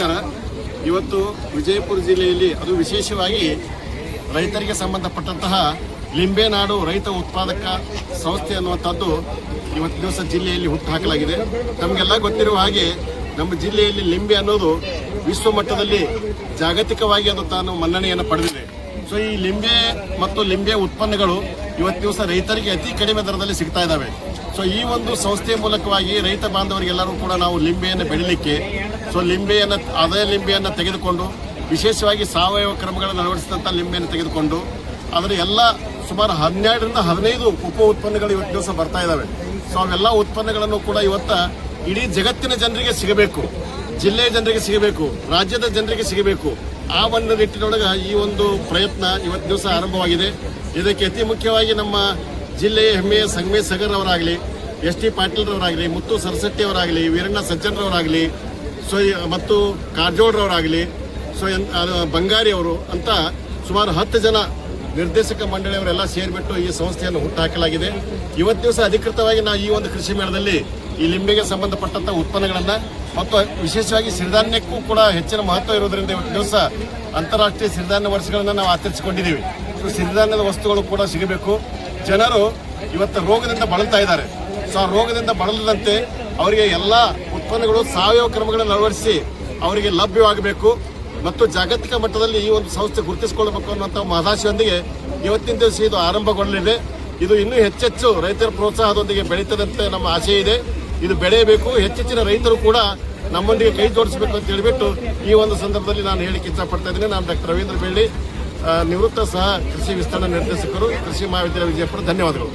ನಮಸ್ಕಾರ ಇವತ್ತು ವಿಜಯಪುರ ಜಿಲ್ಲೆಯಲ್ಲಿ ಅದು ವಿಶೇಷವಾಗಿ ರೈತರಿಗೆ ಸಂಬಂಧಪಟ್ಟಂತಹ ಲಿಂಬೆನಾಡು ರೈತ ಉತ್ಪಾದಕ ಸಂಸ್ಥೆ ಅನ್ನುವಂಥದ್ದು ಇವತ್ತು ದಿವಸ ಜಿಲ್ಲೆಯಲ್ಲಿ ಹುಟ್ಟು ಹಾಕಲಾಗಿದೆ. ನಮಗೆಲ್ಲ ಗೊತ್ತಿರುವ ಹಾಗೆ ನಮ್ಮ ಜಿಲ್ಲೆಯಲ್ಲಿ ಲಿಂಬೆ ಅನ್ನೋದು ವಿಶ್ವ ಮಟ್ಟದಲ್ಲಿ ಜಾಗತಿಕವಾಗಿ ಅದು ತಾನು ಮನ್ನಣೆಯನ್ನು ಪಡೆದಿದೆ. ಸೊ ಈ ಲಿಂಬೆ ಮತ್ತು ಲಿಂಬೆ ಉತ್ಪನ್ನಗಳು ಇವತ್ತು ದಿವಸ ರೈತರಿಗೆ ಅತಿ ಕಡಿಮೆ ದರದಲ್ಲಿ ಸಿಗ್ತಾ ಇದ್ದಾವೆ. ಸೊ ಈ ಒಂದು ಸಂಸ್ಥೆಯ ಮೂಲಕವಾಗಿ ರೈತ ಬಾಂಧವರಿಗೆಲ್ಲರೂ ಕೂಡ ನಾವು ಲಿಂಬೆಯನ್ನು ಬೆಳಿಲಿಕ್ಕೆ ಸೊ ಲಿಂಬೆಯನ್ನು, ಅದೇ ಲಿಂಬೆಯನ್ನು ತೆಗೆದುಕೊಂಡು, ವಿಶೇಷವಾಗಿ ಸಾವಯವ ಕ್ರಮಗಳನ್ನು ಅಳವಡಿಸಿದಂಥ ಲಿಂಬೆಯನ್ನು ತೆಗೆದುಕೊಂಡು ಅದರ ಎಲ್ಲ ಸುಮಾರು ಹನ್ನೆರಡರಿಂದ ಹದಿನೈದು ಉಪ ಉತ್ಪನ್ನಗಳು ಇವತ್ತು ದಿವಸ ಬರ್ತಾ ಇದ್ದಾವೆ ಸೊ ಅವೆಲ್ಲ ಉತ್ಪನ್ನಗಳನ್ನು ಕೂಡ ಇವತ್ತ ಇಡೀ ಜಗತ್ತಿನ ಜನರಿಗೆ ಸಿಗಬೇಕು. ಜಿಲ್ಲೆಯ ಜನರಿಗೆ ಸಿಗಬೇಕು. ರಾಜ್ಯದ ಜನರಿಗೆ ಸಿಗಬೇಕು. ಆ ಒಂದು ನಿಟ್ಟಿನೊಳಗೆ ಈ ಒಂದು ಪ್ರಯತ್ನ ಇವತ್ತು ದಿವಸ ಆರಂಭವಾಗಿದೆ. ಇದಕ್ಕೆ ಅತಿ ಮುಖ್ಯವಾಗಿ ನಮ್ಮ ಜಿಲ್ಲೆಯ ಹೆಮ್ಮೆಯ ಸಂಗಮೇಶ್ ಸಗರ್ ಅವರಾಗಲಿ ಎಸ್ ಟಿ ಪಾಟೀಲ್ರವರಾಗಲಿ, ಮುತ್ತು ಸರಸಟ್ಟಿ ಅವರಾಗಲಿ ವೀರಣ್ಣ ಸಜ್ಜನ್ರವರಾಗಲಿ ಸೊ ಮತ್ತು ಕಾರಜೋಳರವರಾಗಲಿ, ಸೊ ಎನ್- ಬಂಗಾರಿ ಅವರು ಅಂತ ಸುಮಾರು ಹತ್ತು ಜನ ನಿರ್ದೇಶಕ ಮಂಡಳಿಯವರೆಲ್ಲ ಸೇರಿಬಿಟ್ಟು ಈ ಸಂಸ್ಥೆಯನ್ನು ಹುಟ್ಟುಹಾಕಲಾಗಿದೆ ಇವತ್ತು ದಿವಸ ಅಧಿಕೃತವಾಗಿ ನಾವು ಈ ಒಂದು ಕೃಷಿ ಮೇಳದಲ್ಲಿ ಈ ಲಿಂಬೆಗೆ ಸಂಬಂಧಪಟ್ಟಂಥ ಉತ್ಪನ್ನಗಳನ್ನು ಮತ್ತು ವಿಶೇಷವಾಗಿ ಸಿರಿಧಾನ್ಯಕ್ಕೂ ಕೂಡ ಹೆಚ್ಚಿನ ಮಹತ್ವ ಇರೋದರಿಂದ ಇವತ್ತು ದಿವಸ ಅಂತಾರಾಷ್ಟ್ರೀಯ ಸಿರಿಧಾನ್ಯ ವರ್ಷಗಳನ್ನು ನಾವು ಆಚರಿಸಿಕೊಂಡಿದ್ದೀವಿ. ಸೊ ಸಿರಿಧಾನ್ಯದ ವಸ್ತುಗಳು ಕೂಡ ಸಿಗಬೇಕು. ಜನರು ಇವತ್ತು ರೋಗದಿಂದ ಬಳಲ್ತಾ ಇದ್ದಾರೆ. ಸೊ ಆ ರೋಗದಿಂದ ಬಳಲದಂತೆ ಅವರಿಗೆ ಎಲ್ಲ ಉತ್ಪನ್ನಗಳು ಸಾವಯವ ಕ್ರಮಗಳನ್ನು ಅಳವಡಿಸಿ ಅವರಿಗೆ ಲಭ್ಯವಾಗಬೇಕು ಮತ್ತು ಜಾಗತಿಕ ಮಟ್ಟದಲ್ಲಿ ಈ ಒಂದು ಸಂಸ್ಥೆ ಗುರುತಿಸಿಕೊಳ್ಳಬೇಕು ಅನ್ನುವಂಥ ಮಹದಾಶೆಯೊಂದಿಗೆ ಇವತ್ತಿನ ದಿವಸ ಇದು ಆರಂಭಗೊಳ್ಳಲಿದೆ. ಇದು ಇನ್ನೂ ಹೆಚ್ಚೆಚ್ಚು ರೈತರ ಪ್ರೋತ್ಸಾಹದೊಂದಿಗೆ ಬೆಳೀತದಂತೆ ನಮ್ಮ ಆಸೆ ಇದೆ. ಇದು ಬೆಳೆಯಬೇಕು. ಹೆಚ್ಚೆಚ್ಚಿನ ರೈತರು ಕೂಡ ನಮ್ಮೊಂದಿಗೆ ಕೈ ಜೋಡಿಸಬೇಕು ಅಂತ ಹೇಳಿಬಿಟ್ಟು ಈ ಒಂದು ಸಂದರ್ಭದಲ್ಲಿ ನಾನು ಹೇಳಿಕೆ ಇಷ್ಟಪಡ್ತಾ ಇದ್ದೀನಿ. ನಾನು ಡಾಕ್ಟರ್ ರವೀಂದ್ರ ಬೆಳ್ಳಿ ನಿವೃತ್ತ ಸಹ ಕೃಷಿ ವಿಸ್ತರಣಾ ನಿರ್ದೇಶಕರು, ಕೃಷಿ ಮಹಾವಿದ್ಯಾಲಯ ವಿಜಯಪುರ. ಧನ್ಯವಾದಗಳು.